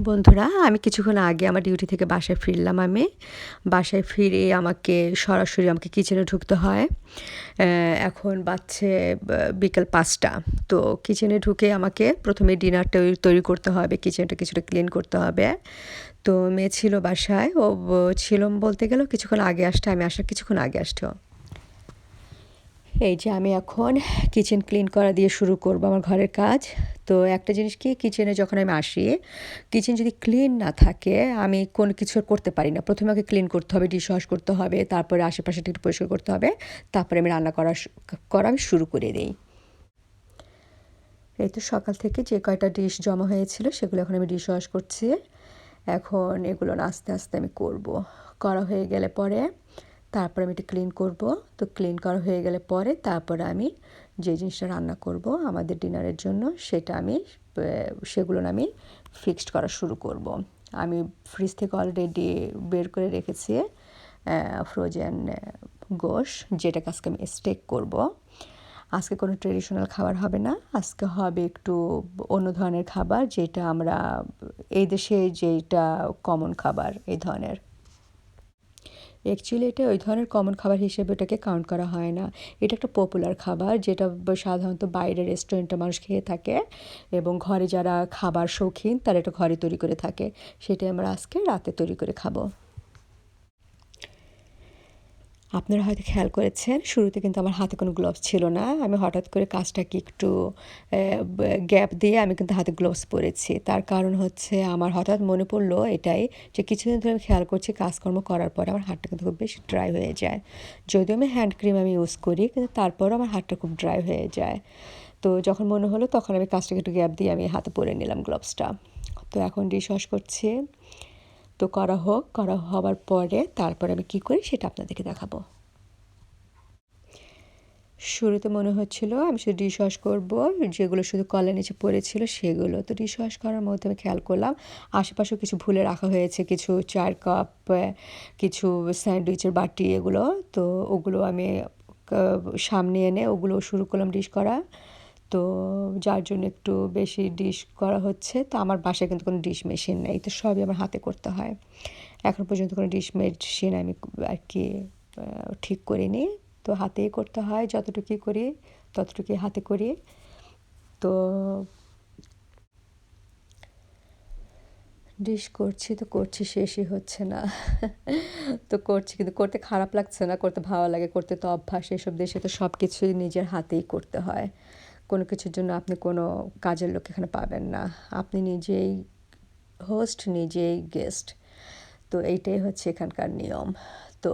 বন্ধুরা আমি কিছুক্ষণ আগে আমার ডিউটি থেকে বাসায় ফিরলাম আমি। বাসায় ফিরে আমাকে সরাসরি আমাকে কিচেনে ঢুকতে হয়। এখন আহ, বিকেল পাঁচটা। তো কিচেনে ঢুকে আমাকে প্রথমে ডিনারটা তৈরি করতে হবে কিচেনটা কিছুটা ক্লিন করতে হবে। তো মেয়ে ছিল বাসায় ও ছিল বলতে গেলেও কিছুক্ষণ আগে আসতে আমি আসার কিছুক্ষণ আগে আসতো এই যে আমি এখন কিচেন ক্লিন করা দিয়ে শুরু করব আমার ঘরের কাজ। তো একটা জিনিস কি কিচেনে যখন আমি আসি কিচেন যদি ক্লিন না থাকে, আমি কোনো কিছু করতে পারি না। প্রথমে আমাকে ক্লিন করতে হবে ডিশ ওয়াশ করতে হবে, তারপরে আশেপাশে একটু পরিষ্কার করতে হবে, তারপরে আমি রান্না করা করা আমি শুরু করে দিই। এই তো সকাল থেকে যে কয়টা ডিশ জমা হয়েছিল, সেগুলো এখন আমি ডিশ ওয়াশ করছি। এখন এগুলো আস্তে আস্তে আমি করব। করা হয়ে গেলে পরে, তারপরে আমি একটু ক্লিন করব। তো ক্লিন করা হয়ে গেলে পরে, তারপরে আমি যে জিনিসটা রান্না করব আমাদের ডিনারের জন্য, সেটা আমি সেগুলো আমি ফিক্সড করা শুরু করব। আমি ফ্রিজ থেকে অলরেডি বের করে রেখেছি ফ্রোজেন গোশ, যেটাকে আজকে আমি স্টেক করব। আজকে কোনো ট্রেডিশনাল খাবার হবে না, আজকে হবে একটু অন্য ধরনের খাবার, যেটা আমরা এই দেশে যেটা কমন খাবার এই ধরনের। অ্যাকচুয়ালি এটা ওই ধরনের কমন খাবার হিসেবে এটাকে কাউন্ট করা হয় না। এটা একটা পপুলার খাবার, যেটা সাধারণত বাইরের রেস্টুরেন্টে মানুষ খেয়ে থাকে এবং ঘরে যারা খাবার শৌখিন, তারা এটা ঘরে তৈরি করে থাকে। সেটাই আমরা আজকে রাতে তৈরি করে খাব। আপনারা হয়তো খেয়াল করেছেন, শুরুতে কিন্তু আমার হাতে কোনো গ্লোভস ছিল না। আমি হঠাৎ করে কাজটাকে একটু গ্যাপ দিয়ে আমি কিন্তু হাতে গ্লোভস পরেছি। তার কারণ হচ্ছে আমার হঠাৎ মনে পড়ল এটাই যে কিছুদিন ধরে আমি খেয়াল করছি কাজকর্ম করার পরে আমার হাতটা কিন্তু খুব বেশি ড্রাই হয়ে যায়। যদিও আমি হ্যান্ড ক্রিম আমি ইউজ করি, কিন্তু তারপরও আমার হাতটা খুব ড্রাই হয়ে যায়। তো যখন মনে হলো তখন আমি কাজটাকে একটু গ্যাপ দিয়ে আমি হাতে পরে নিলাম গ্লোভসটা তো এখন ডিশ ওয়াশ করছি। তো করা হোক, করা হওয়ার পরে তারপরে আমি কী করি সেটা আপনাদেরকে দেখাবো। শুরুতে মনে হচ্ছিল আমি শুধু ডিশ ওয়াশ করব, যেগুলো শুধু কলের নিচে পড়েছিল সেগুলো তো ডিশ ওয়াশ করার মধ্যে আমি খেয়াল করলাম। আশেপাশেও কিছু ভুলে রাখা হয়েছে, কিছু চার কাপ কিছু স্যান্ডউইচের বাটি এগুলো। তো ওগুলো আমি সামনে এনে ওগুলো শুরু করলাম ডিশ করা। তো যার জন্য একটু বেশি ডিশ করা হচ্ছে। তো আমার বাসায় কিন্তু কোনো ডিশ মেশিন নেই, তো সবই আমার হাতে করতে হয়। এখন পর্যন্ত কোনো ডিশ মেশিন আমি আর কি ঠিক করিনি। তো হাতেই করতে হয়, যতটুকুই করি, ততটুকুই হাতে করি। তো ডিশ করছি, তো করছি, শেষই হচ্ছে না। তো করছি, কিন্তু করতে খারাপ লাগছে না, করতে ভালো লাগে, করতে তো অভ্যাস, এসব দেশে তো সব কিছুই নিজের হাতেই করতে হয়। কোনো কিছুর জন্য আপনি কোনো কাজের লোক এখানে পাবেন না। আপনি নিজেই হোস্ট নিজেই গেস্ট তো এইটাই হচ্ছে এখানকার নিয়ম। তো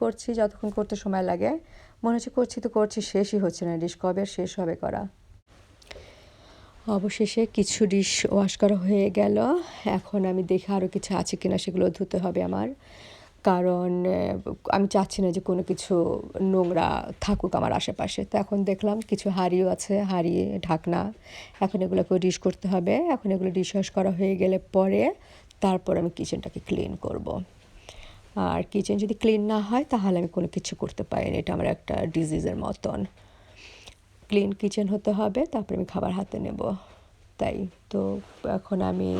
করছি, যতক্ষণ করতে সময় লাগে। মনে হচ্ছে করছি তো করছি, শেষই হচ্ছে না। ডিশ কবে? শেষ হবে করা। অবশেষে কিছু ডিশ ওয়াশ করা হয়ে গেল। এখন আমি দেখে আরও কিছু আছে কিনা সেগুলো ধুতে হবে আমার। কারণ আমি চাচ্ছি না যে কোনো কিছু নোংরা থাকুক আমার আশেপাশে। তো এখন দেখলাম কিছু হাঁড়িও আছে হাঁড়ি ঢাকনা। এখন এগুলোকে ডিশ করতে হবে। এখন এগুলো ডিশ ওয়াশ করা হয়ে গেলে পরে তারপর আমি কিচেনটাকে ক্লিন করব। আর কিচেন যদি ক্লিন না হয়, তাহলে আমি কোনো কিছু করতে পারি না এটা আমার একটা ডিজিজের মতন। ক্লিন কিচেন হতে হবে, তারপরে আমি খাবার হাতে নেব। তাই। তো এখন আমি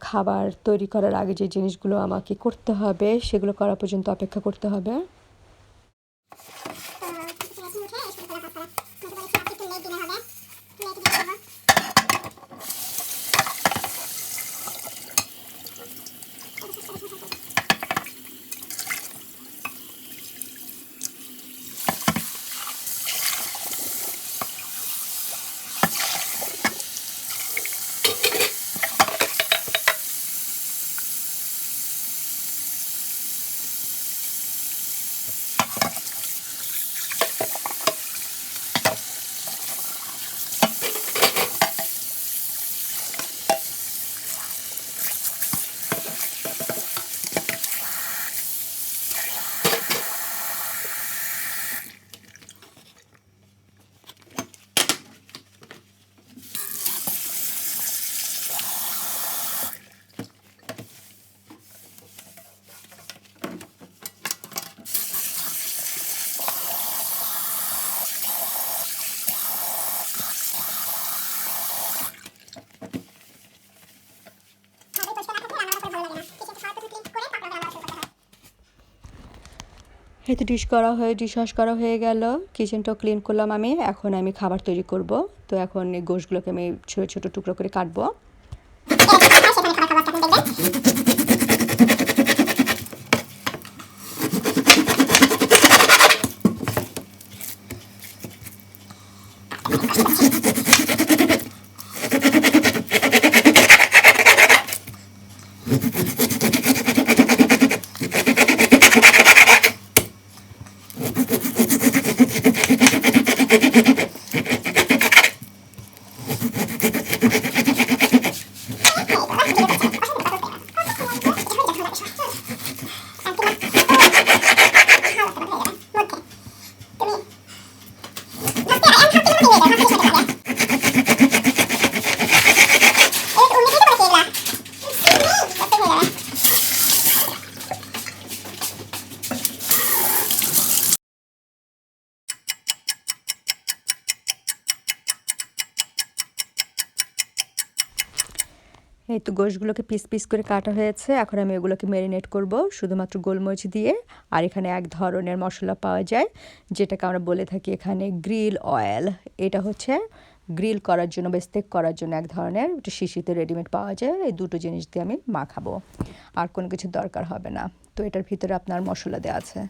খাবার তৈরি করার আগে যে জিনিসগুলো আমাকে করতে হবে, সেগুলো করা পর্যন্ত অপেক্ষা করতে হবে। এই তো ডিশ করা হয়ে, ডিশ ওয়াশ করা হয়ে গেল। কিচেনটাও ক্লিন করলাম আমি। এখন আমি খাবার তৈরি করব। তো এখন এই গোশগুলোকে আমি ছোটো ছোটো টুকরো করে কাটবো। Ha ha ha ha! এই তো গোশগুলোকে পিস পিস করে কাটা হয়েছে। এখন আমি এগুলোকে ম্যারিনেট করব শুধুমাত্র গোলমরিচ দিয়ে। আর এখানে এক ধরনের মশলা পাওয়া যায়, যেটাকে আমরা বলে থাকি এখানে গ্রিল অয়েল এটা হচ্ছে গ্রিল করার জন্য বা স্টেক করার জন্য এক ধরনের। একটা শিশিতে রেডিমেড পাওয়া যায়। এই দুটো জিনিস দিয়ে আমি মাখাবো। আর কোনো কিছু দরকার হবে না। তো এটার ভিতরে আপনার মশলা দেওয়া আছে।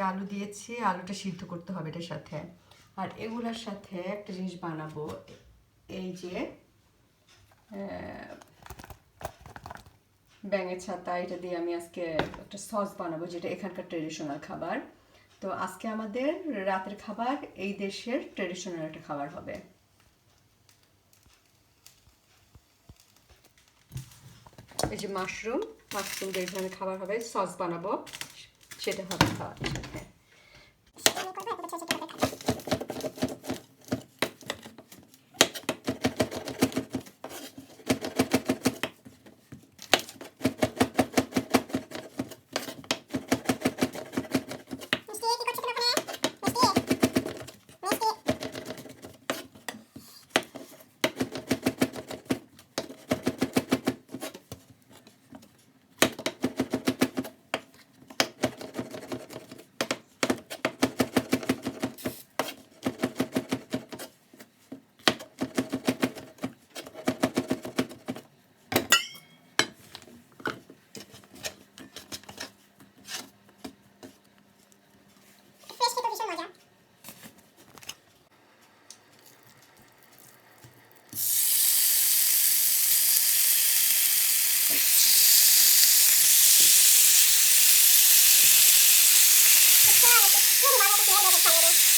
যে আলু দিয়েছি, আলুটা সিদ্ধ করতে হবে এটার সাথে। আর এগুলার সাথে একটা জিনিস বানাবো, এই যে ব্যাঙের ছাতা, এটা দিয়ে আমি আজকে একটা সস বানাবো, যেটা এখানকার ট্রেডিশনাল খাবার। তো আজকে আমাদের রাতের খাবার, এই দেশের ট্রেডিশনাল একটা খাবার হবে। এই যে মাশরুম মাশরুম দিয়ে খাবার হবে, সস বানাবো। সেটা হবে খাওয়ার সাথে Thank you.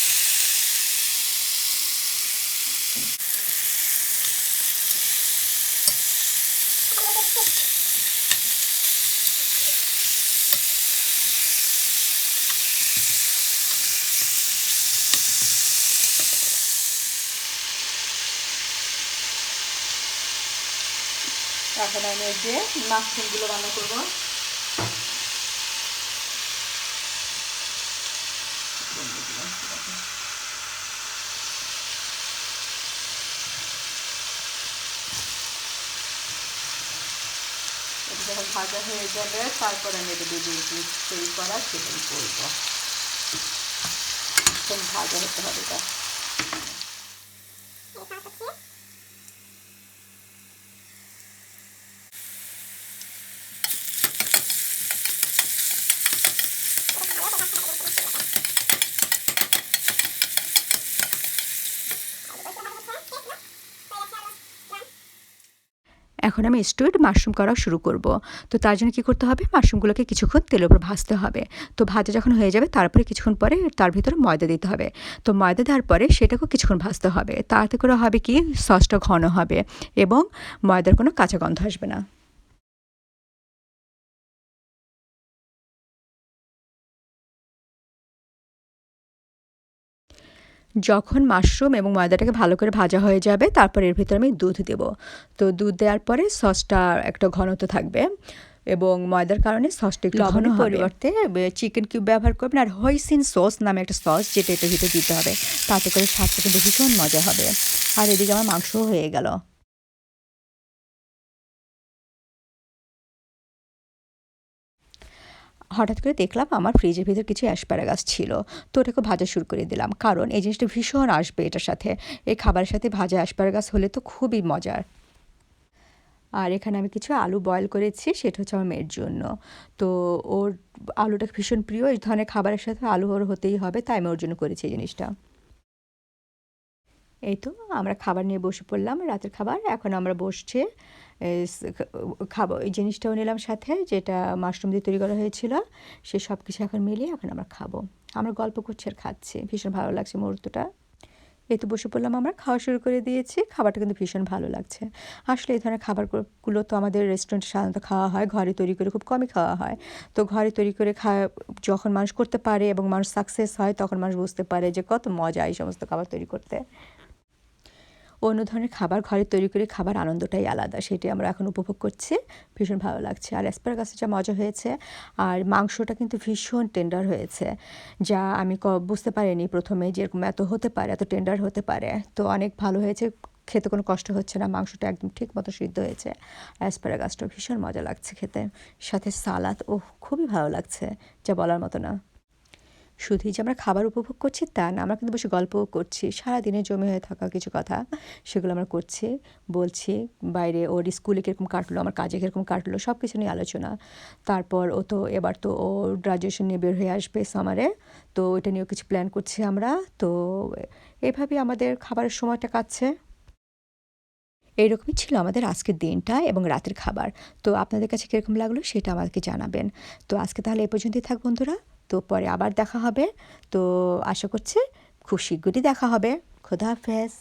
এখন আমি এই যে মাশরুমগুলো রান্না করব। যখন ভাজা হয়ে যাবে তারপরে আমি এটা দিয়ে তৈরি করা সেটাই করব। ভাজা হতে হবে এটা। এখন আমি স্টুয়েড মাশরুম করা শুরু করব। তো তার জন্য কী করতে হবে? মাশরুমগুলোকে কিছুক্ষণ তেলের উপর ভাজতে হবে। তো ভাজা যখন হয়ে যাবে, তারপরে কিছুক্ষণ পরে তার ভিতরে ময়দা দিতে হবে। তো ময়দা দেওয়ার পরে সেটাকেও কিছুক্ষণ ভাজতে হবে। তাতে করে হবে কি? সসটা ঘন হবে এবং ময়দার কোনো কাঁচা গন্ধ আসবে না। যখন মাশরুম এবং ময়দাটাকে ভালো করে ভাজা হয়ে যাবে তারপর এর ভিতরে আমি দুধ দেব। তো দুধ দেওয়ার পরে সসটা একটা ঘনত্ব থাকবে এবং ময়দার কারণে সসটা একটু ঘন পরিবর্তে চিকেন কিউব ব্যবহার করবেন আর হইসিন সস নামে একটা সস যেটা এটা ভিতরে দিতে হবে। তাতে করে স্বাদটা কিন্তু ভীষণ মজা হবে। আর এদিকে আমার মাংসও হয়ে গেল। হঠাৎ করে দেখলাম আমার ফ্রিজের ভিতর কিছু অ্যাসপ্যারাগাস ছিল। তো ওটাকে ভাজা শুরু করে দিলাম। কারণ এই জিনিসটা ভীষণ আসবে এটার সাথে। এই খাবারের সাথে ভাজা অ্যাসপ্যারাগাস হলে তো খুবই মজার। আর এখানে আমি কিছু আলু বয়েল করেছি, সেটা হচ্ছে আমার মেয়ের জন্য। তো ওর আলুটা ভীষণ প্রিয়। এই ধরনের খাবারের সাথে আলু ওর হতেই হবে, তাই আমি ওর জন্য করেছি এই জিনিসটা। এই তো আমরা খাবার নিয়ে বসে পড়লাম, রাতের খাবার। এখন আমরা বসছে খাব। এই জিনিসটাও নিলাম সাথে, যেটা মাশরুম দিয়ে তৈরি করা হয়েছিল, সে সব কিছু এখন মিলিয়ে এখন আমরা খাব। আমরা গল্প করছি আর খাচ্ছি। ভীষণ ভালো লাগছে মুহূর্তটা। এই তো বসে পড়লাম আমরা, খাওয়া শুরু করে দিয়েছি। খাবারটা কিন্তু ভীষণ ভালো লাগছে। আসলে এই ধরনের খাবারগুলো তো আমাদের রেস্টুরেন্টে সাধারণত খাওয়া হয়, ঘরে তৈরি করে খুব কমই খাওয়া হয়। তো ঘরে তৈরি করে খাওয়া, যখন মানুষ করতে পারে এবং মানুষ সাকসেস হয়, তখন মানুষ বুঝতে পারে যে কত মজা এই সমস্ত খাবার তৈরি করতে। অন্য ধরনের খাবার, ঘরে তৈরি করে খাবার আনন্দটাই আলাদা। সেটি আমরা এখন উপভোগ করছি। ভীষণ ভালো লাগছে। আর অ্যাসপারাগাসে যা মজা হয়েছে, আর মাংসটা কিন্তু ভীষণ টেন্ডার হয়েছে, যা আমি ক বুঝতে পারিনি প্রথমে যেরকম এত হতে পারে, এত টেন্ডার হতে পারে। তো অনেক ভালো হয়েছে, খেতে কোনো কষ্ট হচ্ছে না, মাংসটা একদম ঠিক মতো সিদ্ধ হয়েছে। অ্যাসপারাগাসটা ভীষণ মজা লাগছে খেতে। সাথে সালাদ ও খুবই ভালো লাগছে, যা বলার মতো না। শুধুই যে আমরা খাবার উপভোগ করছি তা না, আমরা কিন্তু বসে গল্পও করছি। সারাদিনে জমে হয়ে থাকা কিছু কথা, সেগুলো আমরা করছি, বলছি, বাইরে ওর স্কুলে কীরকম কাটলো, আমার কাজে কীরকম কাটলো সব কিছু নিয়ে আলোচনা। তারপর ও তো, এবার তো ও গ্রাজুয়েশন নিয়ে বের হয়ে আসবে সামারে তো ওইটা নিয়েও কিছু প্ল্যান করছি আমরা। তো এভাবেই আমাদের খাবারের সময়টা কাটছে। এইরকমই ছিল আমাদের আজকের দিনটা এবং রাতের খাবার। তো আপনাদের কাছে কীরকম লাগল সেটা আমাকে জানাবেন। তো আজকে তাহলে এ পর্যন্তই থাক বন্ধুরা। তো পরে আবার দেখা হবে। তো আশা করছি খুব শীঘ্রই দেখা হবে। খোদা হাফেজ।